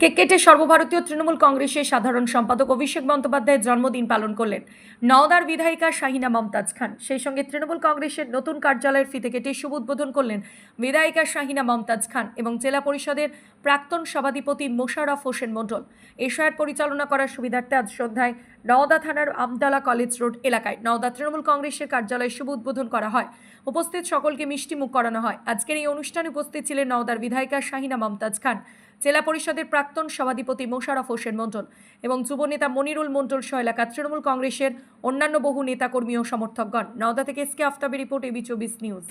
Cake কেটে সর্বভারতীয় তৃণমূল কংগ্রেসের সাধারণ সম্পাদক অভিষেক বন্দ্যোপাধ্যায়ের জন্মদিন পালন করলেন নওদার বিধায়িকা শাহিনা মমতাজ খান। সেই সঙ্গে তৃণমূল কংগ্রেসের নতুন কার্যালয়ের ফিতে কেটে শুভ উদ্বোধন করলেন বিধায়িকা শাহিনা মমতাজ খান এবং জেলা পরিষদের প্রাক্তন সভাধিপতি মোশাররফ হোসেন মণ্ডল। এশায়ার পরিচালনা করার সুবিধার্থে আজ সন্ধ্যায় নওদা থানার আমদালা কলেজ রোড এলাকায় নওদা তৃণমূল কংগ্রেসের কার্যালয়ে শুভ উদ্বোধন করা হয়। উপস্থিত সকলকে মিষ্টি মুখ করানো হয়। আজকের এই অনুষ্ঠানে উপস্থিত ছিলেন নওদার বিধায়িকা শাহিনা মমতাজ খান। জেলা পরিষদের প্রাক্তন সভাধিপতি মোশাররফ হোসেন মণ্ডল এবং যুবনেতা মনিরুল মণ্ডল সহ এলাকার তৃণমূল কংগ্রেসের অন্যান্য বহু নেতাকর্মী ও সমর্থকগণ। নওদা থেকে এসকে আফতাবের রিপোর্ট, এবি চব্বিশ নিউজ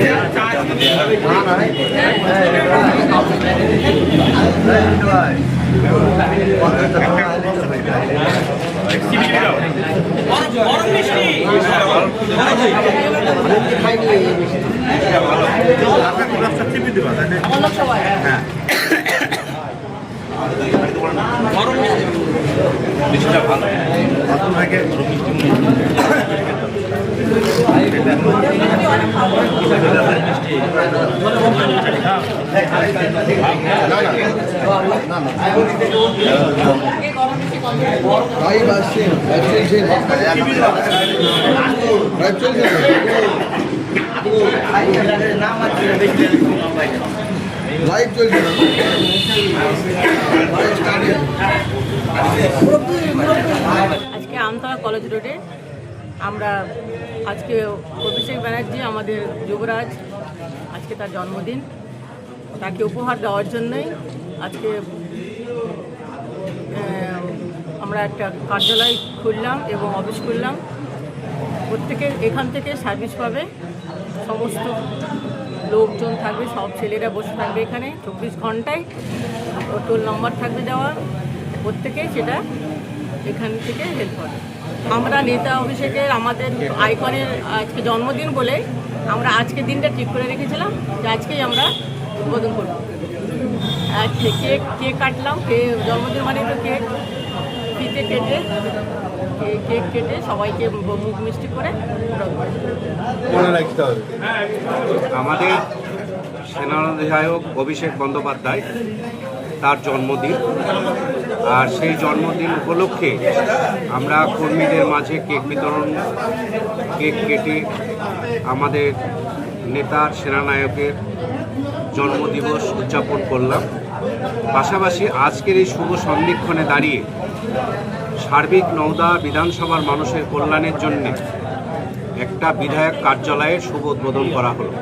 চলছে লাইভ চলছে লাইভ চলছে আমতলা কলেজ রোডে আমরা আজকে অভিষেক ব্যানার্জি, আমাদের যুবরাজ, আজকে তার জন্মদিন, তাকে উপহার দেওয়ার জন্যই আজকে আমরা একটা কার্যালয় খুললাম এবং অফিস খুললাম। প্রত্যেকে এখান থেকে সার্ভিস পাবে। সমস্ত লোকজন থাকবে, সব ছেলেরা বসে থাকবে এখানে। চব্বিশ ঘন্টায় টোল নম্বর থাকবে দেওয়া। প্রত্যেকেই সেটা এখান থেকে হেল্প হবে। আমরা নেতা অভিষেকের আমাদের আইকনের আজকে জন্মদিন বলে আমরা আজকে দিনটা ঠিক করে রেখেছিলাম যে আজকেই আমরা উদ্বোধন করব। কেক কেক কাটলাম? কে- জন্মদিন মানে তো কেক। ফিতে কেটে কেক কেটে সবাইকে মুখ মিষ্টি করে মনে রাখতে হবে। আমাদের সেনাধিনায়ক অভিষেক বন্দ্যোপাধ্যায় তার জন্মদিন। আর সেই জন্মদিন উপলক্ষে আমরা কর্মীদের মাঝে কেক বিতরণ, কেক কেটে আমাদের নেতার, সেনানায়কের জন্মদিবস উদযাপন করলাম। পাশাপাশি আজকের এই শুভ সন্ধিক্ষণে দাঁড়িয়ে সার্বিক নওদা বিধানসভার মানুষের কল্যাণের জন্যে একটা বিধায়ক কার্যালয়ের শুভ উদ্বোধন করা হলো।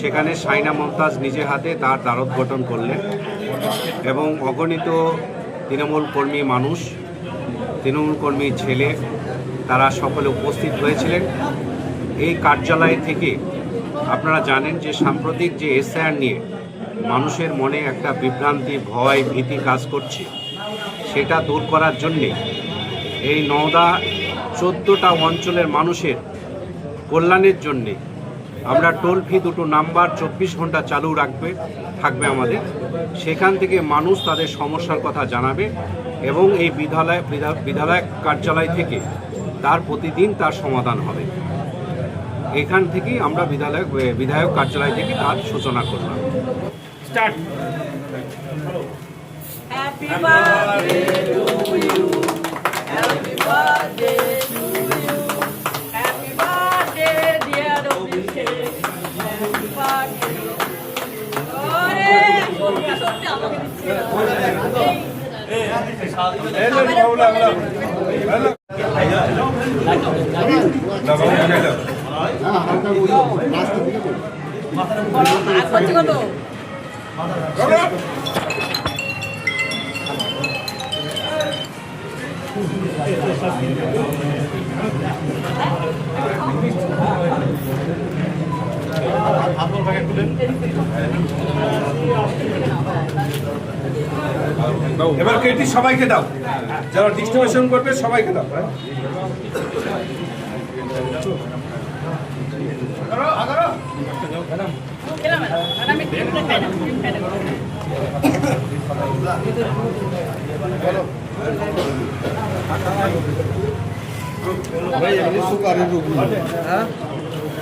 সেখানে সাইনা মমতাজ নিজে হাতে তার দ্বারোদ্ঘটন করলেন এবং অগণিত তৃণমূল কর্মী মানুষ, তৃণমূল কর্মীর ছেলে, তারা সকলে উপস্থিত হয়েছিলেন। এই কার্যালয় থেকে আপনারা জানেন যে সাম্প্রতিক যে এসআইআর নিয়ে মানুষের মনে একটা বিভ্রান্তি, ভয়, ভীতি কাজ করছে, সেটা দূর করার জন্যে এই নওদা চোদ্দোটা অঞ্চলের মানুষের কল্যাণের জন্যে আমরা টোল ফি দুটো নাম্বার চব্বিশ ঘণ্টা চালু রাখবে থাকবে আমাদের। সেখান থেকে মানুষ তাদের সমস্যার কথা জানাবে এবং এই বিদ্যালয় বিদ্যালয় কার্যালয় থেকে তার প্রতিদিন তার সমাধান হবে। এখান থেকেই আমরা বিদ্যালয় বিধায়ক কার্যালয় থেকে তার সূচনা করলাম। Happy birthday to you. আমাকে দিচ্ছে। আর এবার কেটি সবাইকে দাও। যারা ডিস্ট্রিবিউশন করবে সবাইকে দাও। সুগারের রোগী। হ্যাঁ?